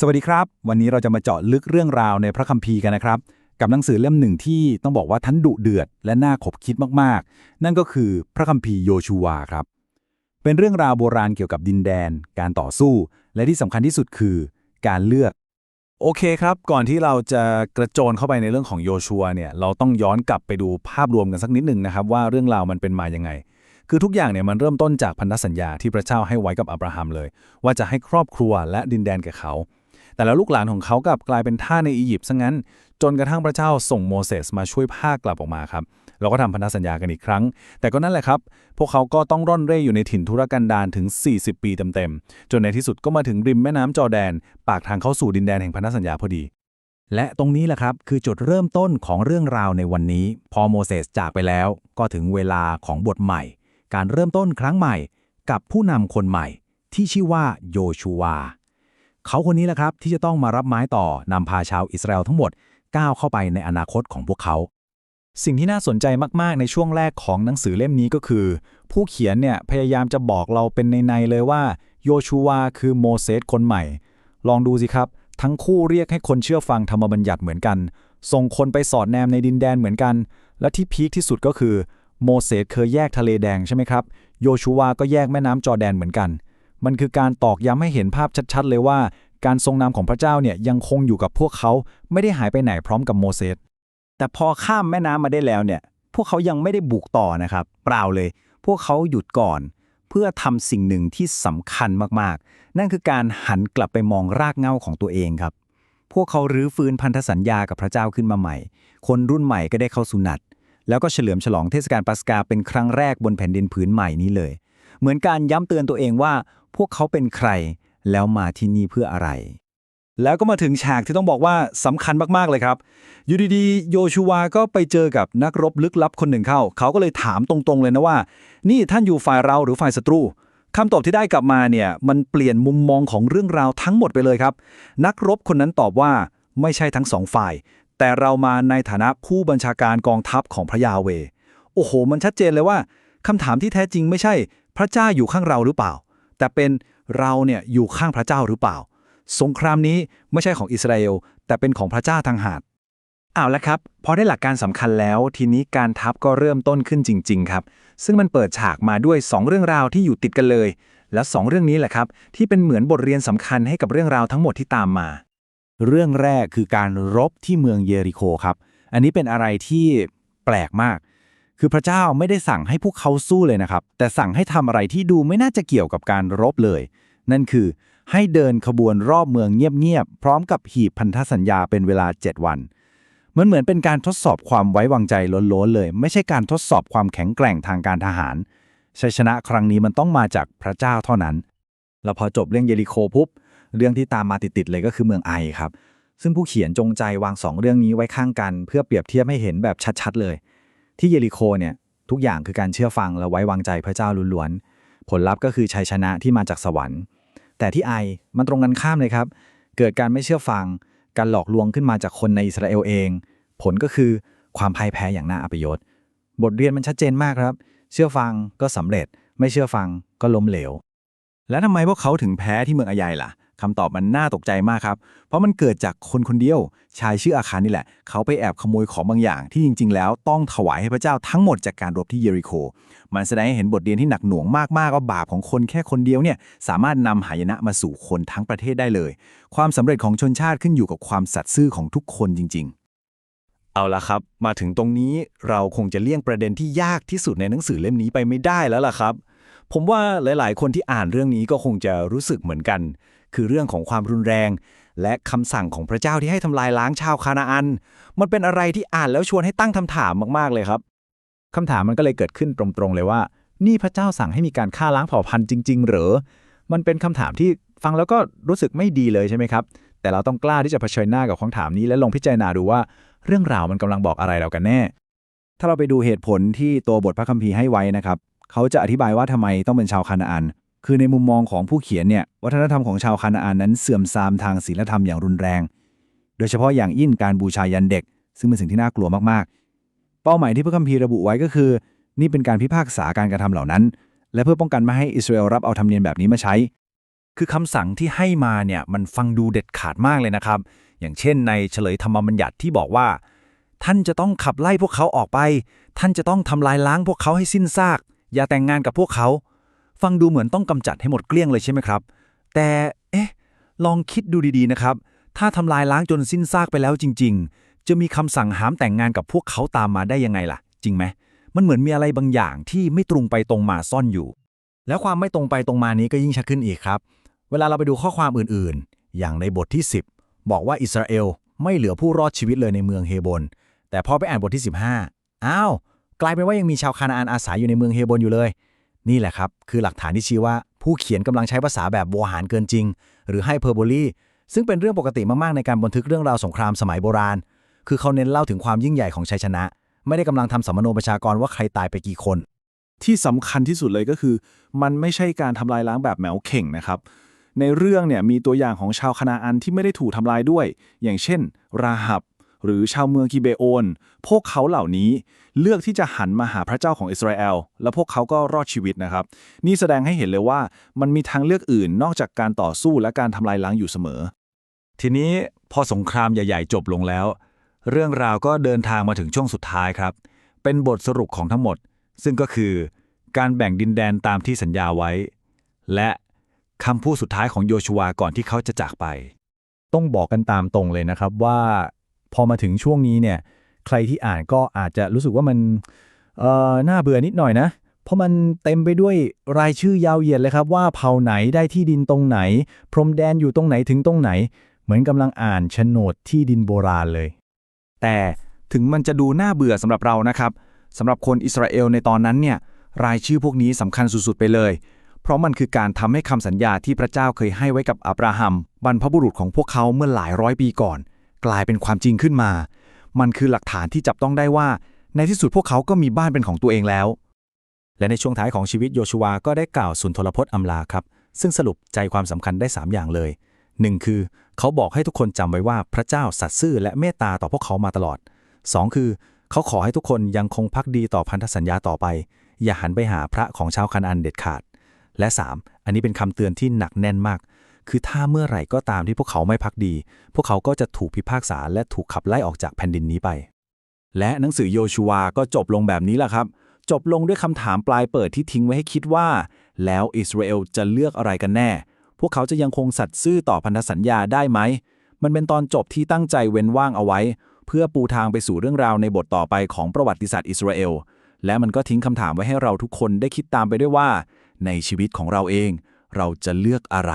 สวัสดีครับ วันนี้เราจะมาเจาะลึกเรื่องราวในพระคัมภีร์กันนะครับ กับหนังสือเล่มหนึ่งที่ต้องบอกว่าทั้งดุเดือดและน่าขบคิดมากๆ นั่นก็คือพระคัมภีร์โยชูวาครับ เป็นเรื่องราวโบราณเกี่ยวกับดินแดน การต่อสู้ และที่สำคัญที่สุดคือ การเลือก โอเคครับ ก่อนที่เราจะกระโจนเข้าไปในเรื่องของโยชัวเนี่ยเราต้องย้อนกลับไปดูภาพรวมกันสักนิดหนึ่งนะครับ ว่าเรื่องราวมันเป็นมาอยังไงคือทุกอย่างเนี่ยมันเริ่มต้นจากพันธสัญญาที่พระเจ้าให้ไว้กับอับราฮัมเลย ว่าจะให้ครอบครัวและดินแดนแก่เขา แต่แล้วลูกหลานของเขากลับกลายเป็นท่าในอียิปต์ซะงั้น จนกระทั่งพระเจ้าส่งโมเสสมาช่วยพากลับออกมาครับเราก็ทำพันธสัญญากันอีกครั้ง แต่ก็นั่นแหละครับ พวกเขาก็ต้องร่อนเร่อยู่ในถิ่นทุรกันดารถึง 40 ปีเต็มๆ จนในที่สุดก็มาถึงริมแม่น้ำจอแดน ปากทางเข้าสู่ดินแดนแห่งพันธสัญญาพอดี และตรงนี้แหละครับคือจุดเริ่มต้นของเรื่องราวในวันนี้ พอโมเสสจากไปแล้ว ก็ถึงเวลาของบทใหม่ การเริ่มต้นครั้งใหม่ กับผู้นำคนใหม่ ที่ชื่อว่าโยชูวา เขาคนนี้แหละครับที่จะต้องมารับไม้ต่อนำพาชาวอิสราเอลทั้งหมดก้าวเข้าไปในอนาคตของพวกเขา สิ่งที่น่าสนใจมาก ๆ ในช่วงแรกของหนังสือเล่มนี้ก็คือ ผู้เขียนเนี่ยพยายามจะบอกเราเป็นใน ๆ เลยว่า โยชูวาคือโมเสสคนใหม่ ลองดูสิครับ ทั้งคู่เรียกให้คนเชื่อฟังธรรมบัญญัติเหมือนกัน ส่งคนไปสอดแนมในดินแดนเหมือนกัน และที่พีคที่สุดก็คือโมเสสเคยแยกทะเลแดงใช่ไหมครับ โยชูวาก็แยกแม่น้ำจอแดนเหมือนกัน มันคือการตอกย้ำให้เห็นภาพชัดๆ เลยว่า การทรงนำของพระเจ้าเนี่ยยังคงอยู่กับพวกเขาไม่ได้หายไปไหนพร้อมกับโมเสสแต่พอข้ามแม่น้ำมาได้แล้วเนี่ย พวกเขายังไม่ได้บุกต่อนะครับ เปล่าเลย พวกเขาหยุดก่อน เพื่อทำสิ่งหนึ่งที่สำคัญมากๆ นั่นคือการหันกลับไปมองรากเหง้าของตัวเองครับ พวกเขารื้อฟื้นพันธสัญญากับพระเจ้าขึ้นมาใหม่ คนรุ่นใหม่ก็ได้เข้าสุนัตแล้วก็เฉลิมฉลองเทศกาลปัสกาเป็นครั้งแรกบนแผ่นดินผืนใหม่นี้เลย เหมือนการย้ำเตือนตัวเองว่า พวกเขาเป็นใคร แล้วมาที่นี่เพื่ออะไร แล้วก็มาถึงฉากที่ต้องบอกว่าสำคัญมากๆเลยครับ อยู่ดีๆ โยชูวาก็ไปเจอกับนักรบลึกลับคนหนึ่งเข้า เขาก็เลยถามตรงๆเลยนะว่า นี่ท่านอยู่ฝ่ายเราหรือฝ่ายศัตรูคำตอบที่ได้กลับมาเนี่ยมันเปลี่ยนมุมมองของเรื่องราวทั้งหมดไปเลยครับ นักรบคนนั้นตอบว่าไม่ใช่ทั้งสองฝ่าย แต่เรามาในฐานะผู้บัญชาการกองทัพของพระยาเว โอ้โห มันชัดเจนเลยว่าคำถามที่แท้จริงไม่ใช่ พระเจ้าอยู่ข้างเราหรือเปล่า แต่เป็นเราเนี่ยอยู่ข้างพระเจ้าหรือเปล่า สงครามนี้ไม่ใช่ของอิสราเอล แต่เป็นของพระเจ้าทางหากเอาละครับ พอได้หลักการสำคัญแล้ว ทีนี้การทัพก็เริ่มต้นขึ้นจริง ๆ ครับ ซึ่งมันเปิดฉากมาด้วย 2 เรื่องราวที่อยู่ติดกันเลย และ 2 เรื่องนี้แหละครับ ที่เป็นเหมือนบทเรียนสำคัญให้กับเรื่องราวทั้งหมดที่ตามมา เรื่องแรกคือการรบที่เมืองเยริโคครับ อันนี้เป็นอะไรที่แปลกมาก คือพระเจ้าไม่ได้สั่งให้พวกเขาสู้เลยนะครับ แต่สั่งให้ทำอะไรที่ดูไม่น่าจะเกี่ยวกับการรบเลย นั่นคือให้เดินขบวนรอบเมืองเงียบๆ พร้อมกับหีบพันธสัญญาเป็นเวลา 7 วัน มันเหมือนเป็นการทดสอบความไว้วางใจล้วนๆเลย ไม่ใช่การทดสอบความแข็งแกร่งทางการทหาร ชัยชนะครั้งนี้มันต้องมาจากพระเจ้าเท่านั้น แล้วพอจบเรื่องเยริโคปุ๊บ เรื่องที่ตามมาติดๆเลยก็คือเมืองไอครับ ซึ่งผู้เขียนจงใจวางสองเรื่องนี้ไว้ข้างกัน เพื่อเปรียบเทียบให้เห็นแบบชัดๆเลย ที่เยริโคเนี่ยทุกอย่างคือการเชื่อฟังและไว้วางใจพระเจ้าล้วนๆ ผลลัพธ์ก็คือชัยชนะที่มาจากสวรรค์ แต่ที่ไอมันตรงกันข้ามเลยครับ เกิดการไม่เชื่อฟัง การหลอกลวงขึ้นมาจากคนในอิสราเอลเอง ผลก็คือความพ่ายแพ้อย่างน่าอัปยศ บทเรียนมันชัดเจนมากครับ เชื่อฟังก็สำเร็จ ไม่เชื่อฟังก็ล้มเหลว แล้วทำไมพวกเขาถึงแพ้ที่เมืองอายายล่ะ คำตอบมันน่าตกใจมากครับ เพราะมันเกิดจากคนคนเดียว ชายชื่ออาคารนี่แหละ เขาไปแอบขโมยของบางอย่าง ที่จริง ๆ แล้วต้องถวายให้พระเจ้าทั้งหมดจากการรบที่เยริโค มันแสดงให้เห็นบทเรียนที่หนักหน่วงมากๆว่าบาปของคนแค่คนเดียวเนี่ยสามารถนำหายนะมาสู่คนทั้งประเทศได้เลย ความสำเร็จของชนชาติขึ้นอยู่กับความสัตย์ซื่อของทุกคนจริง ๆเอาละครับ มาถึงตรงนี้เราคงจะเลี่ยงประเด็นที่ยากที่สุดในหนังสือเล่มนี้ไปไม่ได้แล้วล่ะครับ ผมว่าหลาย ๆ คนที่อ่านเรื่องนี้ก็คงจะรู้สึกเหมือนกัน คือเรื่องของความรุนแรง และคำสั่งของพระเจ้าที่ให้ทำลายล้างชาวคานาอัน มันเป็นอะไรที่อ่านแล้วชวนให้ตั้งคำถามมากๆเลยครับคำถามมันก็เลยเกิดขึ้นตรงๆเลยว่า นี่พระเจ้าสั่งให้มีการฆ่าล้างเผ่าพันธุ์จริงๆเหรอมันเป็นคำถามที่ฟังแล้วก็รู้สึกไม่ดีเลยใช่ไหมครับ แต่เราต้องกล้าที่จะเผชิญหน้ากับคำถามนี้ และลองพิจารณาดูว่าเรื่องราวมันกำลังบอกอะไรเรากันแน่ ถ้าเราไปดูเหตุผลที่ตัวบทพระคัมภีร์ให้ไว้นะครับ เขาจะอธิบายว่าทำไมต้องเป็นชาวคานาอัน คือในมุมมองของผู้เขียนเนี่ยวัฒนธรรมของชาวคานาอันนั้นเสื่อมทรามทางศีลธรรมอย่างรุนแรง โดยเฉพาะอย่างยิ่งการบูชายันเด็ก ซึ่งเป็นสิ่งที่น่ากลัวมากๆ เป้าหมายที่พระคัมภีร์ระบุไว้ก็คือ นี่เป็นการพิพากษาการกระทำเหล่านั้น และเพื่อป้องกันไม่ให้อิสราเอลรับเอาธรรมเนียมแบบนี้มาใช้ คือคำสั่งที่ให้มาเนี่ยมันฟังดูเด็ดขาดมากเลยนะครับ อย่างเช่น ในเฉลยธรรมบัญญัติที่บอกว่า ท่านจะต้องขับไล่พวกเขาออกไป ท่านจะต้องทำลายล้างพวกเขาให้สิ้นซาก อย่าแต่งงานกับพวกเขา ฟังดูเหมือนต้องกำจัดให้หมดเกลี้ยงเลยใช่ไหมครับ แต่เอ๊ะลองคิดดูดีๆนะครับ ถ้าทำลายล้างจนสิ้นซากไปแล้วจริง ๆ จะมีคำสั่งห้ามแต่งงานกับพวกเขาตามมาได้ยังไงล่ะ จริงไหมมันเหมือนมีอะไรบางอย่างที่ไม่ตรงไปตรงมาซ่อนอยู่ แล้วความไม่ตรงไปตรงมานี้ก็ยิ่งชัดขึ้นอีกครับ เวลาเราไปดูข้อความอื่นๆ อย่างในบทที่ 10 บอกว่าอิสราเอลไม่เหลือผู้รอดชีวิตเลยในเมืองเฮบนแต่พอไปอ่านบทที่ 15 อ้าว กลายเป็นว่ายังมีชาวคานาอันอาศัยอยู่ในเมืองเฮบนอยู่เลย นี่แหละครับ คือหลักฐานที่ชี้ว่า ผู้เขียนกำลังใช้ภาษาแบบโวหารเกินจริง หรือไฮเปอร์โบลีซึ่งเป็นเรื่องปกติมากๆในการบันทึกเรื่องราวสงครามสมัยโบราณ คือเขาเน้นเล่าถึงความยิ่งใหญ่ของชัยชนะ ไม่ได้กำลังทำสัมมโนประชากรว่าใครตายไปกี่คน ที่สำคัญที่สุดเลยก็คือ มันไม่ใช่การทำลายล้างแบบแหมวเข่งนะครับ ในเรื่องเนี่ยมีตัวอย่างของชาวคณาอันที่ไม่ได้ถูกทำลายด้วย อย่างเช่น ราหับ หรือชาวเมืองกิเบโอน พวกเขาเหล่านี้เลือกที่จะหันมาหาพระเจ้าของอิสราเอล และพวกเขาก็รอดชีวิตนะครับ นี่แสดงให้เห็นเลยว่ามันมีทางเลือกอื่นนอกจากการต่อสู้และการทำลายล้างอยู่เสมอ ทีนี้พอสงครามใหญ่ ๆ จบลงแล้ว เรื่องราวก็เดินทางมาถึงช่วงสุดท้ายครับ เป็นบทสรุปของทั้งหมด ซึ่งก็คือการแบ่งดินแดนตามที่สัญญาไว้ และคำพูดสุดท้ายของโยชัวก่อนที่เขาจะจากไป ต้องบอกกันตามตรงเลยนะครับว่า พอมาถึงช่วงนี้เนี่ยใครที่อ่านก็อาจจะรู้สึกว่ามันเอ่อน่าเบื่อนิดหน่อยนะ เพราะมันเต็มไปด้วยรายชื่อยาวเหยียดเลยครับว่าเผ่าไหนได้ที่ดินตรงไหน พรมแดนอยู่ตรงไหนถึงตรงไหน เหมือนกำลังอ่านโฉนดที่ดินโบราณเลย แต่ถึงมันจะดูน่าเบื่อสำหรับเรานะครับสำหรับคนอิสราเอลในตอนนั้นเนี่ยรายชื่อพวกนี้สำคัญสุดๆไปเลย เพราะมันคือการทำให้คำสัญญาที่พระเจ้าเคยให้ไว้กับอับราฮัมบรรพบุรุษของพวกเขาเมื่อหลายร้อยปีก่อน กลายเป็นความจริงขึ้นมา มันคือหลักฐานที่จับต้องได้ว่า ในที่สุดพวกเขาก็มีบ้านเป็นของตัวเองแล้ว และในช่วงท้ายของชีวิตโยชัวก็ได้กล่าวสุนทรพจน์อำลาครับ ซึ่งสรุปใจความสำคัญได้ 3 อย่างเลย 1. คือ เขาบอกให้ทุกคนจำไว้ว่าพระเจ้าสัตย์ซื่อและเมตตาต่อพวกเขามาตลอด 2. คือ เขาขอให้ทุกคนยังคงพักดีต่อพันธสัญญาต่อไป อย่าหันไปหาพระของชาวคานาอันเด็ดขาด และ 3. อันนี้เป็นคำเตือนที่หนักแน่นมาก คือถ้าเมื่อไหร่ก็ตามที่พวกเขาไม่พักดี พวกเขาก็จะถูกพิพากษาและถูกขับไล่ออกจากแผ่นดินนี้ไป และหนังสือโยชัวก็จบลงแบบนี้แหละครับ จบลงด้วยคำถามปลายเปิดที่ทิ้งไว้ให้คิดว่า แล้วอิสราเอลจะเลือกอะไรกันแน่ พวกเขาจะยังคงสัตย์ซื่อต่อพันธสัญญาได้ไหม มันเป็นตอนจบที่ตั้งใจเว้นว่างเอาไว้ เพื่อปูทางไปสู่เรื่องราวในบทต่อไปของประวัติศาสตร์อิสราเอลและมันก็ทิ้งคำถามไว้ให้เราทุกคนได้คิดตามไปด้วยว่า ในชีวิตของเราเอง เราจะเลือกอะไร